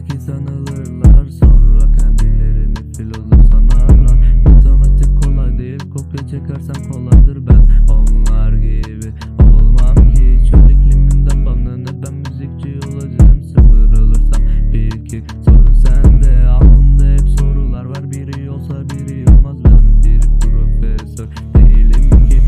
zeki sanılırlar Sonra kendilerini filozof sanarlar. Matematik kolay değil kopya çekersen kolay.